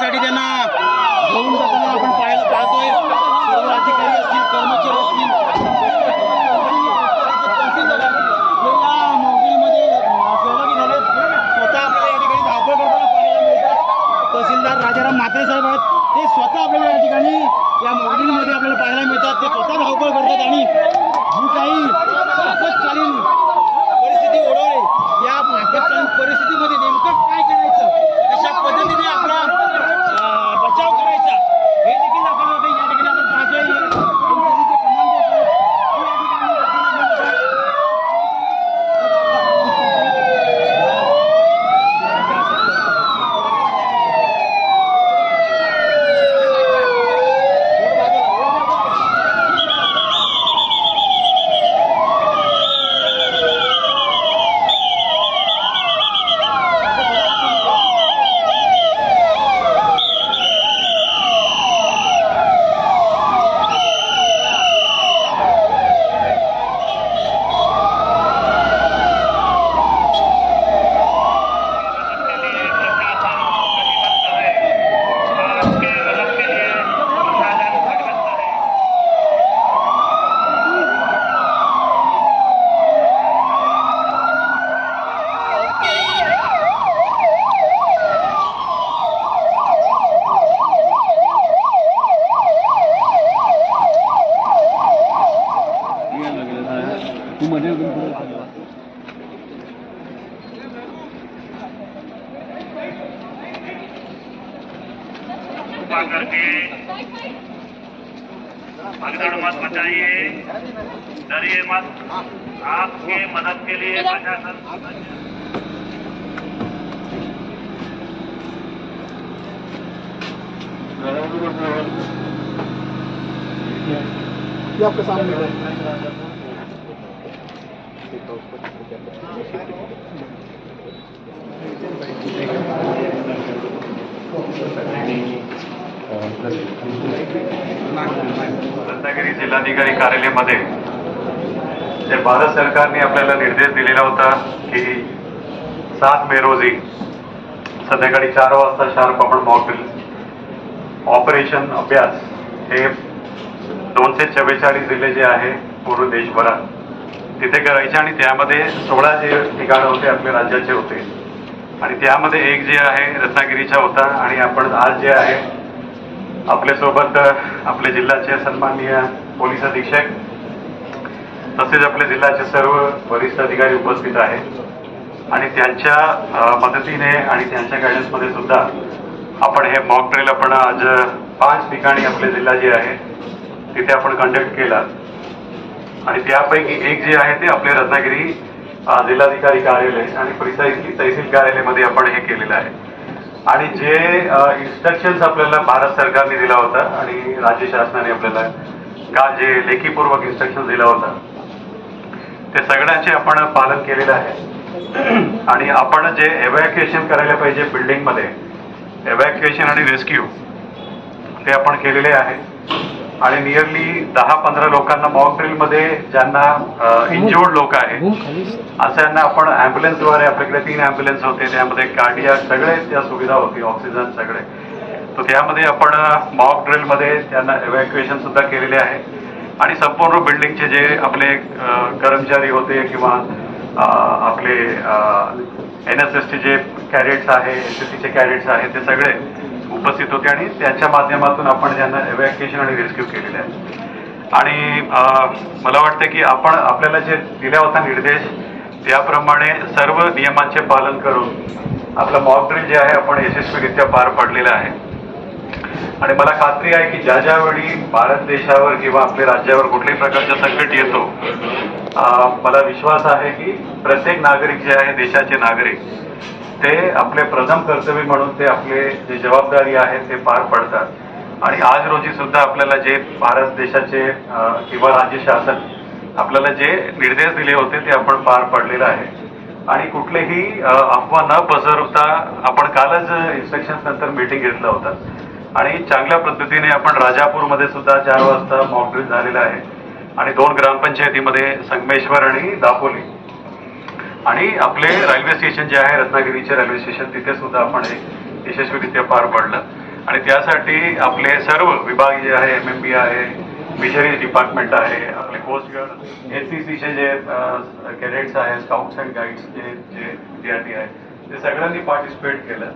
वरती त्यांना घेऊन जाताना आपण कृपा करके। भगदड़ मत मचाइए। डरिए मत। आपके मदद के लिए प्रशासन। ये आपके सामने है। रत्नागिरी जिल्हाधिकारी कार्यालयामध्ये जे भारत सरकारने आपल्याला निर्देश दिलेला होता की सात मे रोजी संध्याकाळी चार वाजता शार्प आपण मॉकड्रिल ऑपरेशन अभ्यास हे दोनशे चव्वेचाळीस जिल्हे जे आहे पूर्ण देशभरात तिथे करायचे आणि त्यामध्ये सोळा जे ठिकाणं होते आपल्या राज्याचे होते. आणि त्यामध्ये एक जे आहे रत्नागिरीचा होता आणि आपण आज जे आहे आपल्यासोबत आपले जिल्ह्याचे सन्माननीय पोलीस अधीक्षक तसेच आपल्या जिल्ह्याचे सर्व वरिष्ठ अधिकारी उपस्थित आहेत. आणि त्यांच्या मदतीने आणि त्यांच्या गायडन्समध्ये सुद्धा आपण हे मॉक ड्रिल आपण आज पाच ठिकाणी आपले जिल्हा जे आहे तिथे आपण कंडक्ट केला. आणि त्यापैकी एक जे आहे ते आपले रत्नागिरी जिल्हाधिकारी कार्यालय आणि प्रिसाईजली तहसील कार्यालयामध्ये आपण हे केलेलं आहे. आणि जे इन्स्ट्रक्शन्स आपल्याला भारत सरकारने दिला होता आणि राज्य शासनाने आपल्याला का जे लेखीपूर्वक इन्स्ट्रक्शन दिला होता ते सगळ्यांचे आपण पालन केलेलं आहे. आणि आपण जे एव्हॅक्युएशन करायला पाहिजे बिल्डिंगमध्ये एव्हॅक्युएशन आणि रेस्क्यू ते आपण केलेले आहे. आणि नियरली दहा पंधरा लोकांना मॉक ड्रिलमध्ये ज्यांना इंजुर्ड लोक आहेत अशांना आपण ॲम्ब्युलन्सद्वारे आपल्याकडे तीन ॲम्ब्युलन्स होते त्यामध्ये कार्डिया सगळे त्या सुविधा होती ऑक्सिजन सगळे. तर त्यामध्ये आपण मॉक ड्रिलमध्ये त्यांना एव्हॅक्युएशन सुद्धा केलेले आहे. आणि संपूर्ण बिल्डिंगचे जे आपले कर्मचारी होते किंवा आपले एन एस एसचे जे कॅडेट्स आहे एन सी सीचे कॅडेट्स आहेत ते सगळे उपस्थित होते आणि त्यांच्या माध्यमातून आपण त्यांना एव्हॅक्युएशन आणि रेस्क्यू केलेले आहे. आणि मला वाटतं की आपण आपल्याला जे दिला होता निर्देश त्याप्रमाणे सर्व नियमांचे पालन करून आपलं मॉक ड्रिल जे आहे आपण यशस्वीरित्या पार पाडलेलं आहे. आणि मला खात्री आहे की ज्या ज्यावेळी भारत देशावर किंवा आपल्या राज्यावर कुठल्याही प्रकारचं संकट येतो मला विश्वास आहे की प्रत्येक नागरिक जे आहे देशाचे नागरिक ते आपले प्रथम कर्तव्य म्हणून ते आपले जे जबाबदारी आहे ते पार पडतात. आणि आज रोजी सुद्धा आपल्याला जे भारत देशाचे किंवा राज्य शासन आपल्याला जे निर्देश दिले होते ते आपण पार पडलेलं आहे. आणि कुठलेही अफवा न पसरवता आपण कालच इन्स्ट्रक्शन नंतर मीटिंग घेतलं होतं आणि चांगल्या पद्धतीने आपण राजापूरमध्ये सुद्धा चार वाजता मॉकड्रिल झालेला आहे. आणि दोन ग्रामपंचायतीमध्ये संगमेश्वर आणि दापोली. आणि आपले रेल्वे स्टेशन जे आहे रत्नागिरीचे रेल्वे स्टेशन तिथे सुद्धा आपण एक यशस्वीरित्या पार पडलं. आणि त्यासाठी आपले सर्व विभाग जे आहे एम एम बी आहे फिशरीज डिपार्टमेंट आहे आपले कोस्ट गार्ड एन सी सीचे जे कॅडेट्स आहेत स्काउट्स अँड गाईड्स जे जे विद्यार्थी आहेत ते सगळ्यांनी पार्टिसिपेट केलं.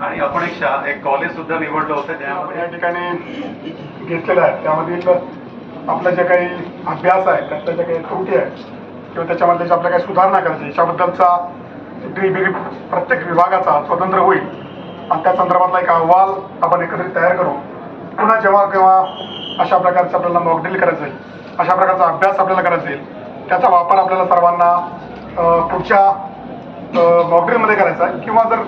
आणि आपण एक शा एक कॉलेज सुद्धा निवडलं होतं या ठिकाणी घेतलेलं आहे. त्यामध्ये आपला जे काही अभ्यास आहे त्यातल्या ज्या काही त्रुटी आहेत किंवा त्याच्यामध्ये ज्या आपल्या काही सुधारणा करायची याच्याबद्दलचा ड्रीबिरी प्रत्येक विभागाचा स्वतंत्र होईल आणि त्या संदर्भातला एक अहवाल आपण एकत्रित तयार करू. पुन्हा जेव्हा केव्हा अशा प्रकारचं आपल्याला मॉकड्रिल करायचं आहे अशा प्रकारचा अभ्यास आपल्याला करायचा आहे त्याचा वापर आपल्याला सर्वांना पुढच्या मॉकड्रिलमध्ये करायचा आहे किंवा जर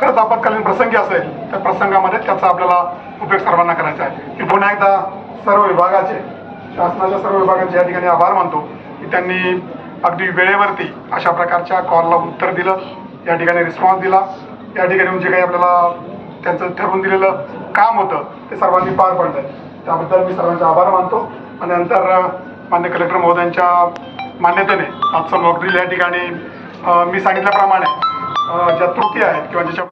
खरंच आपत्कालीन प्रसंगी असेल तर प्रसंगामध्ये त्याचा आपल्याला उपयोग सर्वांना करायचा आहे. मी पुन्हा एकदा सर्व विभागाचे शासनाच्या सर्व विभागाचे या ठिकाणी आभार मानतो की त्यांनी अगदी वेळेवरती अशा प्रकारच्या कॉलला उत्तर दिलं. या ठिकाणी रिस्पॉन्स दिला. या ठिकाणी जे काही आपल्याला त्यांचं ठरवून दिलेलं काम होतं ते सर्वांनी पार पडलं त्याबद्दल मी सर्वांचे आभार मानतो. आणि नंतर मान्य कलेक्टर महोदयांच्या मान्यतेने आजचं नोकरी या ठिकाणी मी सांगितल्याप्रमाणे ज्या त्रुटी आहेत किंवा ज्याच्या